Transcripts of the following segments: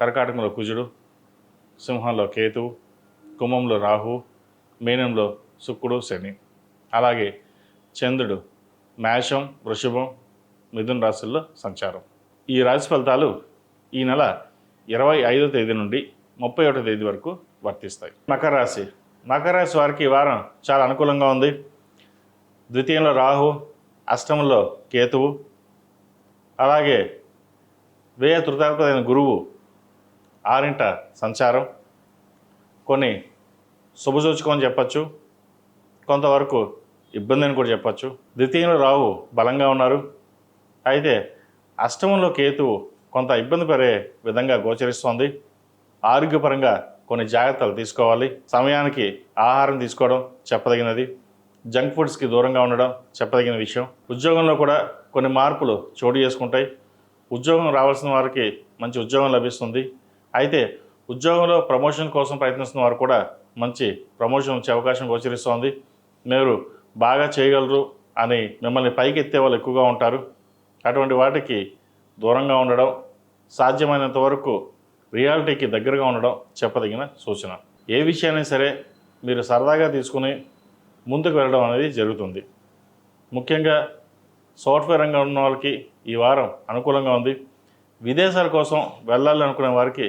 కర్కాటకంలో కుజుడు సింహంలో కేతు కుంభంలో రాహు మీనంలో శుక్రుడు శని. అలాగే చంద్రుడు మేషం వృషభం మిథున రాశుల్లో సంచారం. ఈ రాశి ఫలితాలు ఈ నెల ఇరవై ఐదో తేదీ నుండి ముప్పై ఒకటో తేదీ వరకు వర్తిస్తాయి. మకర రాశి. మకర రాశి వారికి ఈ వారం చాలా అనుకూలంగా ఉంది. ద్వితీయంలో రాహు అష్టమంలో కేతువు అలాగే వ్యయ తృతాధిపతి గురువు ఆరింట సంచారం. కొన్ని శుభసూచకం అని చెప్పచ్చు. కొంతవరకు ఇబ్బంది అని కూడా చెప్పచ్చు. ద్వితీయంలో రావు బలంగా ఉన్నారు. అయితే అష్టమంలో కేతువు కొంత ఇబ్బంది పడే విధంగా గోచరిస్తోంది. ఆరోగ్యపరంగా కొన్ని జాగ్రత్తలు తీసుకోవాలి. సమయానికి ఆహారం తీసుకోవడం చెప్పదగినది. జంక్ ఫుడ్స్కి దూరంగా ఉండడం చెప్పదగిన విషయం. ఉద్యోగంలో కూడా కొన్ని మార్పులు చోటు చేసుకుంటాయి. ఉద్యోగం రావాల్సిన వారికి మంచి ఉద్యోగం లభిస్తుంది. అయితే ఉద్యోగంలో ప్రమోషన్ కోసం ప్రయత్నిస్తున్న వారు కూడా మంచి ప్రమోషన్ వచ్చే అవకాశం గోచరిస్తోంది. మీరు బాగా చేయగలరు అని మిమ్మల్ని పైకి ఎత్తే వాళ్ళు ఎక్కువగా ఉంటారు. అటువంటి వాటికి దూరంగా ఉండడం సాధ్యమైనంత వరకు రియాలిటీకి దగ్గరగా ఉండడం చెప్పదగిన సూచన. ఏ విషయాన్ని సరే మీరు సరదాగా తీసుకుని ముందుకు వెళ్ళడం అనేది జరుగుతుంది. ముఖ్యంగా సాఫ్ట్వేర్ రంగం ఉన్న వాళ్ళకి ఈ వారం అనుకూలంగా ఉంది. విదేశాల కోసం వెళ్ళాలి అనుకునే వారికి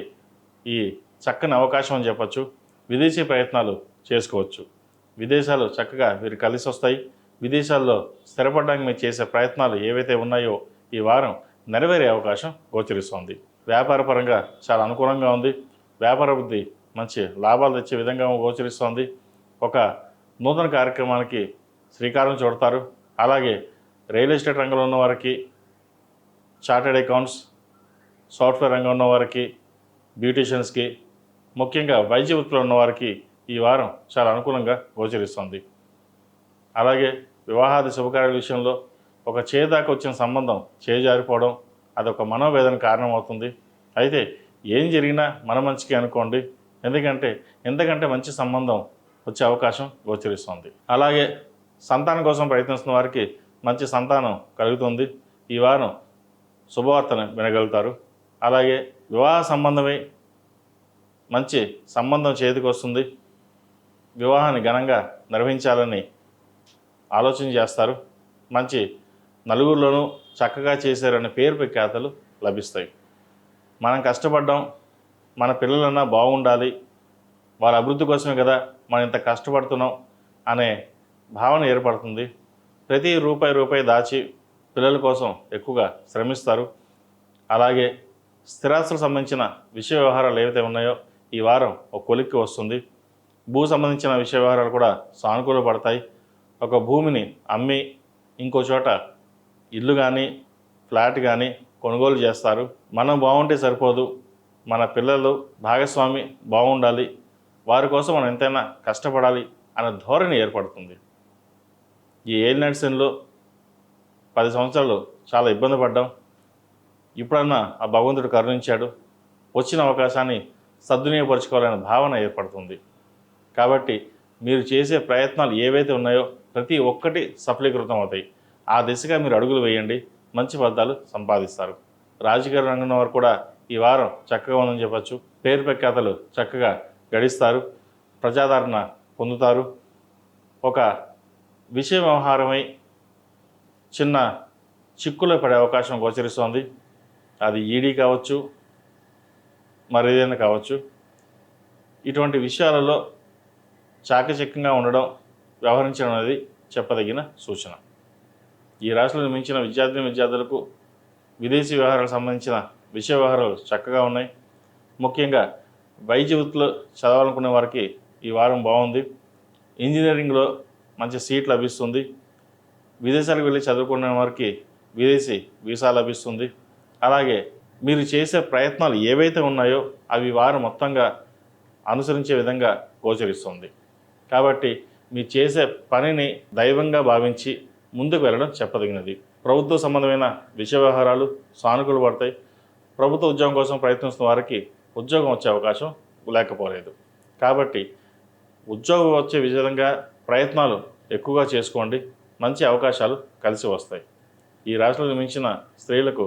ఈ చక్కని అవకాశం అని చెప్పచ్చు. విదేశీ ప్రయత్నాలు చేసుకోవచ్చు. విదేశాలు చక్కగా వీరు కలిసి వస్తాయి. విదేశాల్లో స్థిరపడడానికి మీరు చేసే ప్రయత్నాలు ఏవైతే ఉన్నాయో ఈ వారం నెరవేరే అవకాశం గోచరిస్తోంది. వ్యాపార పరంగా చాలా అనుకూలంగా ఉంది. వ్యాపార వృద్ధి మంచి లాభాలు తెచ్చే విధంగా గోచరిస్తోంది. ఒక నూతన కార్యక్రమానికి శ్రీకారం చుడతారు. అలాగే రియల్ ఎస్టేట్ రంగంలో ఉన్న వారికి చార్టెడ్ అకౌంట్స్ సాఫ్ట్వేర్ రంగంలో ఉన్న వారికి బ్యూటీషియన్స్కి ముఖ్యంగా వైద్య వృత్తిలో ఉన్న వారికి ఈ వారం చాలా అనుకూలంగా గోచరిస్తుంది. అలాగే వివాహాది శుభకార్యాల విషయంలో ఒక చేదాకా వచ్చిన సంబంధం చేజారిపోవడం అదొక మనోవేదన కారణమవుతుంది. అయితే ఏం జరిగినా మన మంచికి అనుకోండి. ఎందుకంటే ఎంతకంటే మంచి సంబంధం వచ్చే అవకాశం గోచరిస్తుంది. అలాగే సంతానం కోసం ప్రయత్నిస్తున్న వారికి మంచి సంతానం కలుగుతుంది. ఈ వారం శుభవార్తను వినగలుగుతారు. అలాగే వివాహ సంబంధమై మంచి సంబంధం చేతికొస్తుంది. వివాహాన్ని ఘనంగా నిర్వహించాలని ఆలోచన చేస్తారు. మంచి నలుగురిలోనూ చక్కగా చేశారనే పేరు ప్రఖ్యాతలు లభిస్తాయి. మనం కష్టపడ్డాం మన పిల్లలన్నా బాగుండాలి వాళ్ళ అభివృద్ధి కోసమే కదా మనం ఇంత కష్టపడుతున్నాం అనే భావన ఏర్పడుతుంది. ప్రతి రూపాయి రూపాయి దాచి పిల్లల కోసం ఎక్కువగా శ్రమిస్తారు. అలాగే స్థిరాస్తులకు సంబంధించిన విషయ వ్యవహారాలు ఏవైతే ఉన్నాయో ఈ వారం ఒక కొలిక్కి వస్తుంది. భూ సంబంధించిన విషయ వ్యవహారాలు కూడా సానుకూల పడతాయి. ఒక భూమిని అమ్మి ఇంకో చోట ఇల్లు కానీ ఫ్లాట్ కానీ కొనుగోలు చేస్తారు. మనం బాగుంటే సరిపోదు. మన పిల్లలు భాగస్వామి బాగుండాలి. వారి కోసం మనం ఎంతైనా కష్టపడాలి అనే ధోరణి ఏర్పడుతుంది. ఈ ఏలినట్సన్లో పది సంవత్సరాలు చాలా ఇబ్బంది పడ్డాం. ఇప్పుడన్నా ఆ భగవంతుడు కరుణించాడు? వచ్చిన అవకాశాన్ని సద్వినియోగపరచుకోవాలనే భావన ఏర్పడుతుంది. కాబట్టి మీరు చేసే ప్రయత్నాలు ఏవైతే ఉన్నాయో ప్రతి ఒక్కటి సఫలీకృతం అవుతాయి. ఆ దిశగా మీరు అడుగులు వేయండి. మంచి ఫలితాలు సంపాదిస్తారు. రాజకీయ రంగంలో వారు కూడా ఈ వారం చక్కగా ఉందని చెప్పచ్చు. పేరు ప్రఖ్యాతలు చక్కగా గడిస్తారు. ప్రజాదరణ పొందుతారు. ఒక విషయ వ్యవహారమై చిన్న చిక్కులో పడే అవకాశం గోచరిస్తోంది. అది ఈడీ కావచ్చు మరేదైనా కావచ్చు ఇటువంటి విషయాలలో చాకచక్యంగా ఉండడం వ్యవహరించడం అనేది చెప్పదగిన సూచన. ఈ రాశిలో నిర్మించిన విద్యార్థిని విద్యార్థులకు విదేశీ వ్యవహారాలకు సంబంధించిన విషయ వ్యవహారాలు చక్కగా ఉన్నాయి. ముఖ్యంగా వైద్య వృత్తిలో చదవాలనుకునే వారికి ఈ వారం బాగుంది. ఇంజనీరింగ్లో మంచి సీట్ లభిస్తుంది. విదేశాలకు వెళ్ళి చదువుకునే వారికి విదేశీ వీసా లభిస్తుంది. అలాగే మీరు చేసే ప్రయత్నాలు ఏవైతే ఉన్నాయో అవి వారు మొత్తంగా అనుసరించే విధంగా గోచరిస్తుంది. కాబట్టి మీరు చేసే పనిని దైవంగా భావించి ముందుకు వెళ్ళడం చెప్పదగినది. ప్రభుత్వ సంబంధమైన విషయ వ్యవహారాలు సానుకూలు పడతాయి. ప్రభుత్వ ఉద్యోగం కోసం ప్రయత్నిస్తున్న వారికి ఉద్యోగం వచ్చే అవకాశం లేకపోలేదు. కాబట్టి ఉద్యోగం వచ్చే విధంగా ప్రయత్నాలు ఎక్కువగా చేసుకోండి. మంచి అవకాశాలు కలిసి వస్తాయి. ఈ రాశిలో మించిన స్త్రీలకు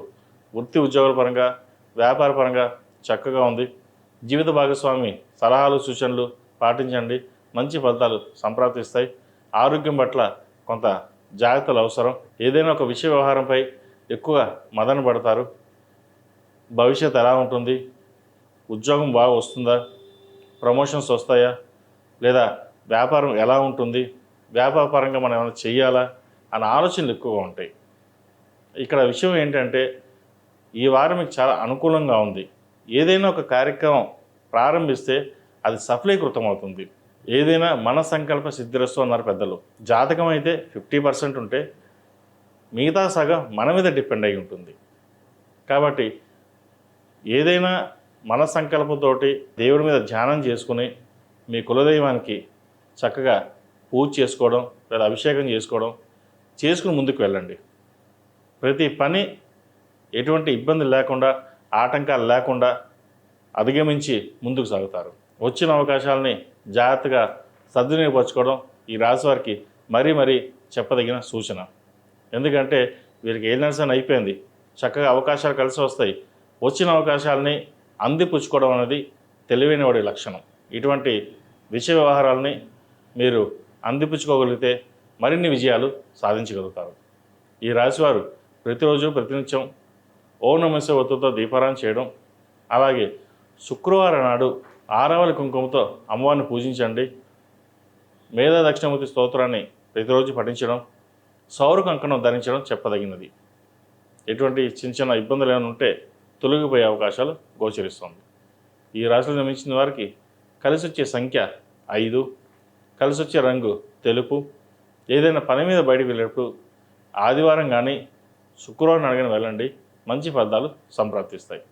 వృత్తి ఉద్యోగాల పరంగా వ్యాపార పరంగా చక్కగా ఉంది. జీవిత భాగస్వామి సలహాలు సూచనలు పాటించండి. మంచి ఫలితాలు సంప్రాప్తిస్తాయి. ఆరోగ్యం పట్ల కొంత జాగ్రత్తలు అవసరం. ఏదైనా ఒక విషయ వ్యవహారంపై ఎక్కువ మదన పడతారు. భవిష్యత్ ఎలా ఉంటుంది? ఉద్యోగం బాగా వస్తుందా? ప్రమోషన్స్ వస్తాయా? లేదా వ్యాపారం ఎలా ఉంటుంది? వ్యాపార పరంగా మనం ఏమైనా చేయాలా అన్న ఆలోచనలు ఎక్కువగా ఉంటాయి. ఇక్కడ విషయం ఏంటంటే ఈ వారం మీకు చాలా అనుకూలంగా ఉంది. ఏదైనా ఒక కార్యక్రమం ప్రారంభిస్తే అది సఫలీకృతం అవుతుంది ఏదైనా మన సంకల్ప సిద్ధిరస్తు అన్నారు పెద్దలు. జాతకం అయితే ఫిఫ్టీ పర్సెంట్ ఉంటే మిగతా సగం మన మీద డిపెండ్ అయి ఉంటుంది. కాబట్టి ఏదైనా మన సంకల్పంతోటి దేవుడి మీద ధ్యానం చేసుకుని మీ కులదైవానికి చక్కగా పూజ చేసుకోవడం లేదా అభిషేకం చేసుకోవడం చేసుకుని ముందుకు వెళ్ళండి. ప్రతి పని ఎటువంటి ఇబ్బంది లేకుండా ఆటంకాలు లేకుండా అధిగమించి ముందుకు సాగుతారు. వచ్చిన అవకాశాలని జాగ్రత్తగా సద్వినియోగపరచుకోవడం ఈ రాశివారికి మరీ మరీ చెప్పదగిన సూచన. ఎందుకంటే వీరికి ఏ నర్సన్ అయిపోయింది. చక్కగా అవకాశాలు కలిసి వస్తాయి. వచ్చిన అవకాశాలని అందిపుచ్చుకోవడం అనేది తెలివైన వాడి లక్షణం. ఇటువంటి విషయ వ్యవహారాలని మీరు అందిపుచ్చుకోగలిగితే మరిన్ని విజయాలు సాధించగలుగుతారు. ఈ రాశివారు ప్రతిరోజు ప్రతినిత్యం ఓం నమస్య ఒత్తుతో చేయడం. అలాగే శుక్రవారం నాడు ఆరవల కుంకుమతో అమ్మవారిని పూజించండి. మేధా దక్షిణమూర్తి స్తోత్రాన్ని ప్రతిరోజు పఠించడం సౌర కంకణం ధరించడం చెప్పదగినది. ఎటువంటి చిన్న చిన్న ఇబ్బందులు ఏమైనా ఉంటే తొలగిపోయే అవకాశాలు గోచరిస్తుంది. ఈ రాశులు నిర్మించిన వారికి కలిసి వచ్చే సంఖ్య ఐదు కలిసి వచ్చే రంగు తెలుపు. ఏదైనా పని మీద బయటకు వెళ్ళేటప్పుడు ఆదివారం కానీ శుక్రవారం అడగని వెళ్ళండి. మంచి ఫలితాలు సంప్రాప్తిస్తాయి.